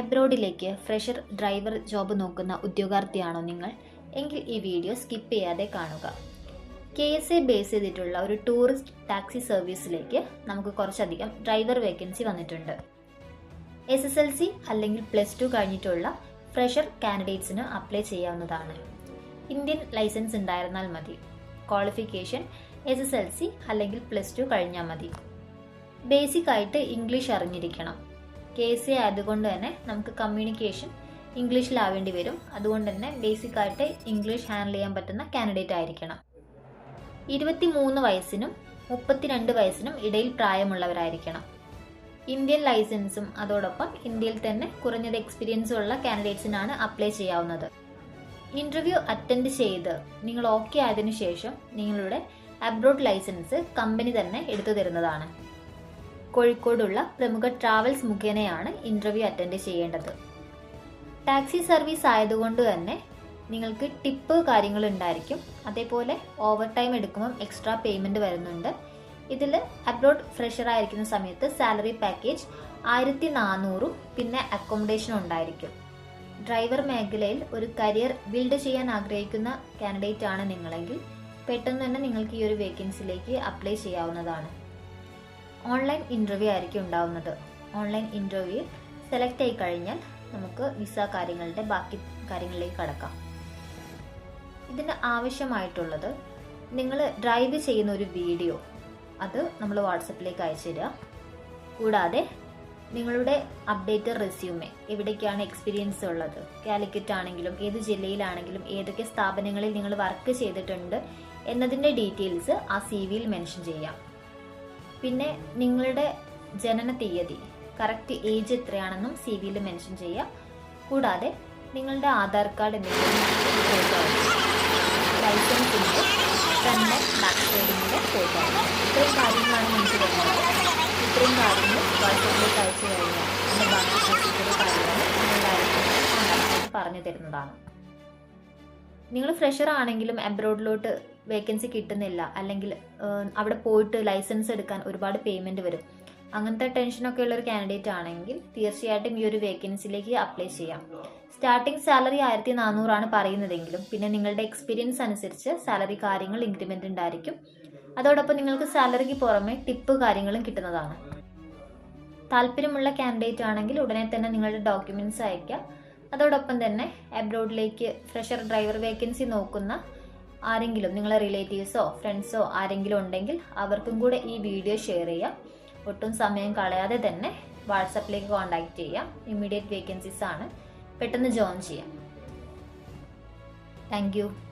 എബ്രോഡിലേക്ക് fresher driver job നോക്കുന്ന ഉദ്യോഗാർത്ഥിയാണോ നിങ്ങൾ? എങ്കിൽ ഈ വീഡിയോ സ്കിപ്പ് ചെയ്യാതെ കാണുക. കെ എസ് എ ബേസ് ചെയ്തിട്ടുള്ള ഒരു ടൂറിസ്റ്റ് ടാക്സി സർവീസിലേക്ക് നമുക്ക് കുറച്ചധികം ഡ്രൈവർ വേക്കൻസി വന്നിട്ടുണ്ട്. എസ് എസ് എൽ സി അല്ലെങ്കിൽ പ്ലസ് ടു കഴിഞ്ഞിട്ടുള്ള ഫ്രഷർ കാൻഡിഡേറ്റ്സിന് അപ്ലൈ ചെയ്യാവുന്നതാണ്. ഇന്ത്യൻ ലൈസൻസ് ഉണ്ടായിരുന്നാൽ മതി. Qualification S S L C അല്ലെങ്കിൽ പ്ലസ് ടു കഴിഞ്ഞാൽ മതി. ബേസിക് ആയിട്ട് ഇംഗ്ലീഷ് അറിഞ്ഞിരിക്കണം. കെ എസ് എ ആയതുകൊണ്ട് തന്നെ നമുക്ക് കമ്മ്യൂണിക്കേഷൻ ഇംഗ്ലീഷിലാവേണ്ടി വരും. അതുകൊണ്ട് തന്നെ ബേസിക് ആയിട്ട് ഇംഗ്ലീഷ് ഹാൻഡിൽ ചെയ്യാൻ പറ്റുന്ന കാൻഡിഡേറ്റ് ആയിരിക്കണം. ഇരുപത്തി മൂന്ന് വയസ്സിനും മുപ്പത്തിരണ്ട് വയസ്സിനും ഇടയിൽ പ്രായമുള്ളവരായിരിക്കണം. ഇന്ത്യൻ ലൈസൻസും അതോടൊപ്പം ഇന്ത്യയിൽ തന്നെ കുറഞ്ഞത് എക്സ്പീരിയൻസും ഉള്ള കാൻഡിഡേറ്റ്സിനാണ് അപ്ലൈ ചെയ്യാവുന്നത്. ഇന്റർവ്യൂ അറ്റൻഡ് ചെയ്ത് നിങ്ങൾ ഓക്കെ ആയതിനു ശേഷം നിങ്ങളുടെ അബ്രോഡ് ലൈസൻസ് കമ്പനി തന്നെ എടുത്തു തരുന്നതാണ്. കോഴിക്കോടുള്ള പ്രമുഖ ട്രാവൽസ് മുഖേനയാണ് ഇന്റർവ്യൂ അറ്റൻഡ് ചെയ്യേണ്ടത്. ടാക്സി സർവീസ് ആയതുകൊണ്ട് തന്നെ നിങ്ങൾക്ക് ടിപ്പ് കാര്യങ്ങൾ ഉണ്ടായിരിക്കും. അതേപോലെ ഓവർ ടൈം എടുക്കുമ്പം എക്സ്ട്രാ പേയ്മെന്റ് വരുന്നുണ്ട്. ഇതിൽ അബ്രോഡ് ഫ്രഷർ ആയിരിക്കുന്ന സമയത്ത് സാലറി പാക്കേജ് ആയിരത്തി നാനൂറും പിന്നെ അക്കോമഡേഷനും ഉണ്ടായിരിക്കും. ഡ്രൈവർ മേഖലയിൽ ഒരു കരിയർ ബിൽഡ് ചെയ്യാൻ ആഗ്രഹിക്കുന്ന കാൻഡിഡേറ്റ് ആണ് നിങ്ങളെങ്കിൽ പെട്ടെന്ന് തന്നെ നിങ്ങൾക്ക് ഈ ഒരു വേക്കൻസിയിലേക്ക് അപ്ലൈ ചെയ്യാവുന്നതാണ്. ഓൺലൈൻ ഇന്റർവ്യൂ ആയിരിക്കും ഉണ്ടാവുന്നത്. ഓൺലൈൻ ഇന്റർവ്യൂ സെലക്ട് ആയി കഴിഞ്ഞാൽ നമുക്ക് വിസ കാര്യങ്ങളുടെ ബാക്കി കാര്യങ്ങളിലേക്ക് കടക്കാം. ഇതിന് ആവശ്യമായിട്ടുള്ളത് നിങ്ങൾ ഡ്രൈവ് ചെയ്യുന്ന ഒരു വീഡിയോ അത് നമ്മൾ വാട്സപ്പിലേക്ക് അയച്ചു തരിക. കൂടാതെ നിങ്ങളുടെ അപ്ഡേറ്റഡ് റെസ്യൂമേ എവിടേക്കാണ് എക്സ്പീരിയൻസ് ഉള്ളത് കാലിക്കറ്റ് ആണെങ്കിലും ഏത് ജില്ലയിലാണെങ്കിലും ഏതൊക്കെ സ്ഥാപനങ്ങളിൽ നിങ്ങൾ വർക്ക് ചെയ്തിട്ടുണ്ട് എന്നതിന്റെ ഡീറ്റെയിൽസ് ആ സി വിയിൽ മെൻഷൻ ചെയ്യാം. പിന്നെ നിങ്ങളുടെ ജനന തീയതി കറക്റ്റ് ഏജ് എത്രയാണെന്നും സി വിയിൽ മെൻഷൻ ചെയ്യുക കൂടാതെ നിങ്ങളുടെ ആധാർ കാർഡ് എന്തെങ്കിലും ഫോട്ടോ ലൈസൻസിന്റെ തന്നെ ബാക്ക് സൈഡിന്റെ ഫോട്ടോ ഇത്രയും കാര്യങ്ങളാണ് നമുക്ക് വരുന്നത് ഇത്രയും കാര്യങ്ങൾ വാട്സപ്പിലേക്ക് അയച്ചു കഴിഞ്ഞാൽ നിങ്ങളായിരിക്കും പറഞ്ഞു തരുന്നതാണ്. നിങ്ങൾ ഫ്രഷർ ആണെങ്കിലും അബ്രോഡിലോട്ട് വേക്കൻസി കിട്ടുന്നില്ല. അല്ലെങ്കിൽ അവിടെ പോയിട്ട് ലൈസൻസ് എടുക്കാൻ ഒരുപാട് പേയ്മെന്റ് വരും. അങ്ങനത്തെ ടെൻഷനൊക്കെ ഉള്ള ഒരു കാൻഡിഡേറ്റ് ആണെങ്കിൽ തീർച്ചയായിട്ടും ഈ ഒരു വേക്കൻസിയിലേക്ക് അപ്ലൈ ചെയ്യാം. സ്റ്റാർട്ടിംഗ് സാലറി ആയിരത്തി നാനൂറാണ് പറയുന്നതെങ്കിലും പിന്നെ നിങ്ങളുടെ എക്സ്പീരിയൻസ് അനുസരിച്ച് സാലറി കാര്യങ്ങൾ ഇൻക്രിമെന്റ് ഉണ്ടായിരിക്കും. അതോടൊപ്പം നിങ്ങൾക്ക് സാലറിക്ക് പുറമെ ടിപ്പ് കാര്യങ്ങളും കിട്ടുന്നതാണ്. താല്പര്യമുള്ള കാൻഡിഡേറ്റ് ആണെങ്കിൽ ഉടനെ തന്നെ നിങ്ങളുടെ ഡോക്യുമെന്റ്സ് അയക്കാം അതോടൊപ്പം തന്നെ അബ്രോഡിലേക്ക് ഫ്രഷർ ഡ്രൈവർ വേക്കൻസി നോക്കുന്ന ആരെങ്കിലും നിങ്ങളെ റിലേറ്റീവ്സോ ഫ്രണ്ട്സോ ആരെങ്കിലും ഉണ്ടെങ്കിൽ അവർക്കും കൂടെ ഈ വീഡിയോ ഷെയർ ചെയ്യാം. ഒട്ടും സമയം കളയാതെ തന്നെ വാട്സപ്പിലേക്ക് കോൺടാക്റ്റ് ചെയ്യാം. ഇമ്മീഡിയറ്റ് വേക്കൻസീസ് ആണ്. പെട്ടെന്ന് ജോയിൻ ചെയ്യാം. താങ്ക്